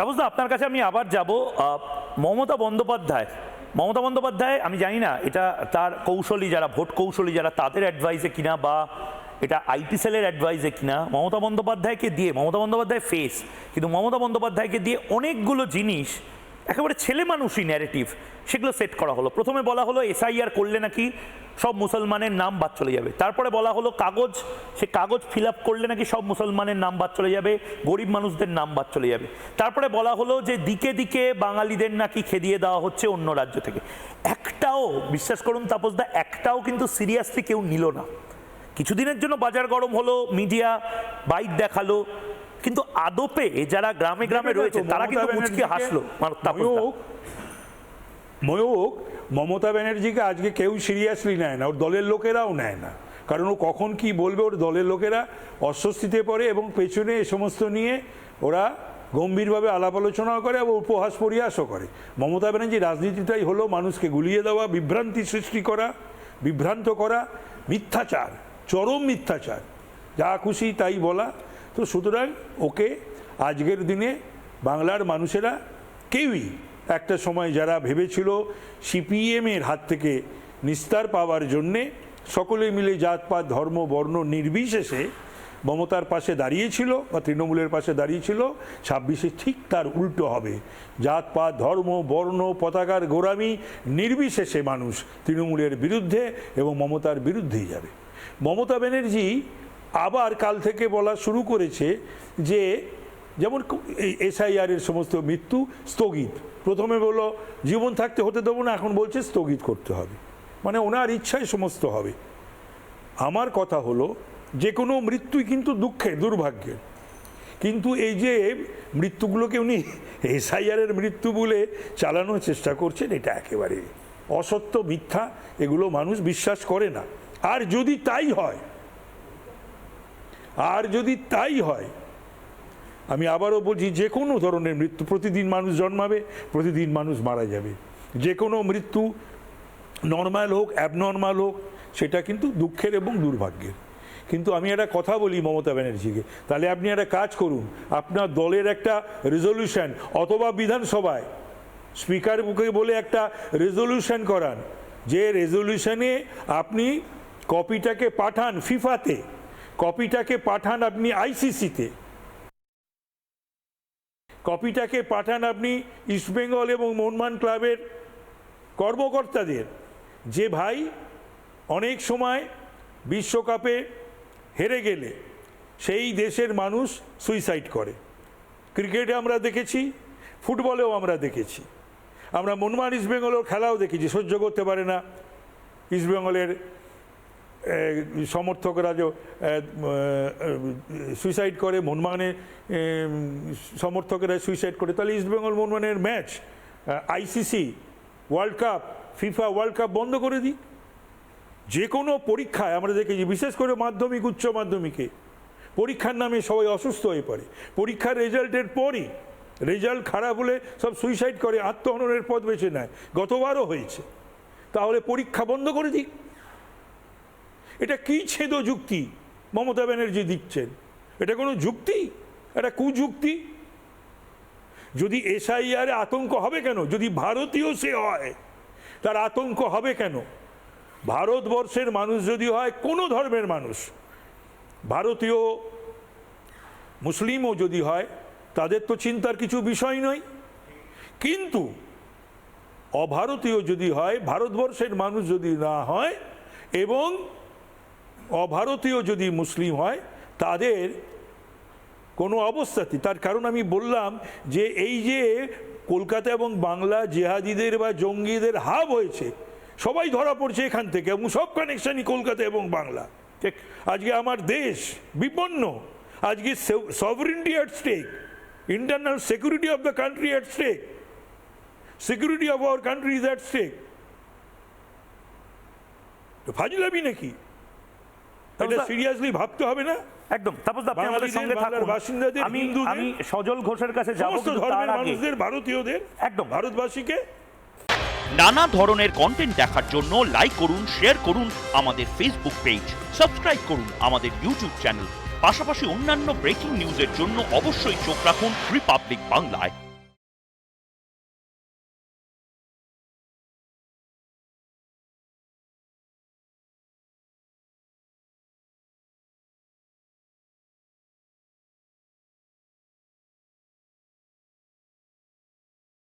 তাপসদা, আপনার কাছে আমি আবার যাব মমতা বন্দ্যোপাধ্যায়। মমতা বন্দ্যোপাধ্যায়, আমি জানি না, এটা তার কৌশলী যারা, ভোট কৌশলী যারা, তাদের অ্যাডভাইসে কিনা বা এটা আইটি সেলের অ্যাডভাইসে কিনা, মমতা বন্দ্যোপাধ্যায়কে দিয়ে, মমতা বন্দ্যোপাধ্যায় ফেস কিন্তু মমতা বন্দ্যোপাধ্যায়কে দিয়ে অনেকগুলো জিনিস একেবারে ছেলে মানুষই ন্যারেটিভ সেগুলো সেট করা হলো। প্রথমে বলা হলো এসআইআর করলে নাকি সব মুসলমানের নাম বাদ চলে যাবে। তারপরে বলা হলো, কাগজ, সে কাগজ ফিল আপ করলে নাকি সব মুসলমানের নাম বাদ চলে যাবে, গরিব মানুষদের নাম বাদ চলে যাবে। তারপরে বলা হলো যে দিকে দিকে বাঙালিদের নাকি খেদিয়ে দেওয়া হচ্ছে অন্য রাজ্য থেকে। একটাও, বিশ্বাস করুন তাপসদা একটাও কিন্তু সিরিয়াসলি কেউ নিল না। কিছুদিনের জন্য বাজার গরম হলো মিডিয়া বাইক দেখাল কিন্তু আদপে যারা গ্রামে গ্রামে রয়েছে তারা কিন্তু মুচকি হাসলো ময়ূক ময়ূক মমতা ব্যানার্জিকে আজকে কেউ সিরিয়াসলি নেয় না ওর দলের লোকেরাও নেয় না। কারণ ও কখন কি বলবে ওর দলের লোকেরা অস্বস্তিতে পড়ে এবং পেছনে এ সমস্ত নিয়ে ওরা গম্ভীরভাবে আলাপ আলোচনাও করে এবং উপহাস পরিহাসও করে। মমতা ব্যানার্জি রাজনীতিটাই হলো মানুষকে গুলিয়ে দেওয়া বিভ্রান্তি সৃষ্টি করা বিভ্রান্ত করা মিথ্যাচার চরম মিথ্যাচার। যা খুশি তাই বলা তো সুতরাং ওকে আজকের দিনে বাংলার মানুষেরা কেউই একটা সময় যারা ভেবেছিল সিপিএমের হাত থেকে নিস্তার পাওয়ার জন্যে সকলে মিলে জাতপাত, ধর্ম, বর্ণ নির্বিশেষে মমতার পাশে দাঁড়িয়েছিল বা তৃণমূলের পাশে দাঁড়িয়েছিল, ছাব্বিশে ঠিক তার উল্টো হবে। জাতপাত, ধর্ম, বর্ণ, পতাকার গোড়ামি নির্বিশেষে মানুষ তৃণমূলের বিরুদ্ধে এবং মমতার বিরুদ্ধেই যাবে। মমতা ব্যানার্জি আবার কাল থেকে বলা শুরু করেছে যে যেমন এই এসআইআর এর সমস্ত মৃত্যু স্থগিত। প্রথমে বলল, জীবন থাকতে হতে দেবো না, এখন বলছে স্থগিত করতে হবে। মানে ওনার ইচ্ছায় সমস্ত হবে। আমার কথা হলো, যে কোনো মৃত্যুই কিন্তু দুঃখে দুর্ভাগ্যের। কিন্তু এই যে মৃত্যুগুলোকে উনি এসআইআরের মৃত্যু বলে চালানোর চেষ্টা করছেন, এটা একেবারে অসত্য, মিথ্যা, এগুলো মানুষ বিশ্বাস করে না। আর যদি তাই হয় আর যদি তাই হয়, আমি আবারও বলছি, যে কোনো ধরনের মৃত্যু, প্রতিদিন মানুষ জন্মাবে, প্রতিদিন মানুষ মারা যাবে। যে কোনো মৃত্যু নর্মাল হোক অ্যাবনর্মাল হোক, সেটা কিন্তু দুঃখের এবং দুর্ভাগ্যের। কিন্তু আমি একটা কথা বলি মমতা ব্যানার্জিকে, তাহলে আপনি একটা কাজ করুন, আপনার দলের একটা রেজলিউশন অথবা বিধানসভায় স্পিকার বুকে বলে একটা রেজলিউশন করান। যে রেজলিউশনে আপনি কপিটাকে পাঠান ফিফাতে কপিটাকে পাঠান আপনি আইসিসিতে কপিটাকে পাঠান আপনি ইস্টবেঙ্গল এবং মোহনবাগান ক্লাবের কর্মকর্তাদের। যে ভাই অনেক সময় বিশ্বকাপে হেরে গেলে সেই দেশের মানুষ সুইসাইড করে। ক্রিকেটে আমরা দেখেছি, ফুটবলেও আমরা দেখেছি। আমরা মনমান ইস্টবেঙ্গলের খেলাও দেখেছি, সহ্য করতে পারে না। ইস্টবেঙ্গলের সমর্থকরা যে সুইসাইড করে এ, সমর্থকেরা সুইসাইড করে তাহলে ইস্টবেঙ্গল মোহনবাগানের match ICC World Cup FIFA World Cup বন্ধ করে দিই। যে কোনো পরীক্ষায় আমরা দেখেছি বিশেষ করে মাধ্যমিক উচ্চ মাধ্যমিকে পরীক্ষার নামে সবাই অসুস্থ হয়ে পড়ে। পরীক্ষার রেজাল্টের পরই রেজাল্ট খারাপ হলে সব সুইসাইড করে আত্মহননের পথ বেছে নেয়। গতবারও হয়েছে। তাহলে পরীক্ষা বন্ধ করে দিক এটা কি ছেদ যুক্তি? মমতা ব্যানার্জি দিচ্ছেন। এটা কোনো যুক্তি? এটা কুযুক্তি? যদি এসআইআর আতঙ্ক হবে কেন? যদি ভারতীয় সে হয়, তার আতঙ্ক হবে কেন? ভারতবর্ষের মানুষ যদি হয়, কোনো ধর্মের মানুষ, ভারতীয় মুসলিমও যদি হয়, তাদের তো চিন্তার কিছু বিষয় নয়। কিন্তু অভারতীয় যদি হয়, ভারতবর্ষের মানুষ যদি না হয়, এবং অভারতীয় যদি মুসলিম হয়, তাদের কোনো অবস্থাতে, তার কারণ আমি বললাম যে এই যে কলকাতা এবং বাংলা জেহাদিদের বা জঙ্গিদের হাব হয়েছে, সবাই ধরা পড়ছে এখান থেকে এবং সব কানেকশনই কলকাতা এবং বাংলা। ঠিক, আজকে আমার দেশ বিপন্ন, আজকে sovereignty at stake internal security of the country at stake security of our country is at stake ফাজলামি নাকি? এটা সিরিয়াসলি ভাবতে হবে না? একদম তাপস দা, আপনি আমাদের সঙ্গে থাকুন। বাসিন্দাদের, আমি আমি সজল ঘোষের কাছে যাব সমস্ত কিন্তু ধর্মের তার আগে। মানুষদের ভারতীয়দের একদম। ভারতবাসীকে। নানা ধরনের কন্টেন্ট দেখার জন্য লাইক করুন শেয়ার করুন আমাদের ফেসবুক পেজ সাবস্ক্রাইব করুন আমাদের ইউটিউব চ্যানেল পাশাপাশি অন্যান্য ব্রেকিং নিউজের জন্য অবশ্যই চোখ রাখুন রিপাবলিক বাংলায়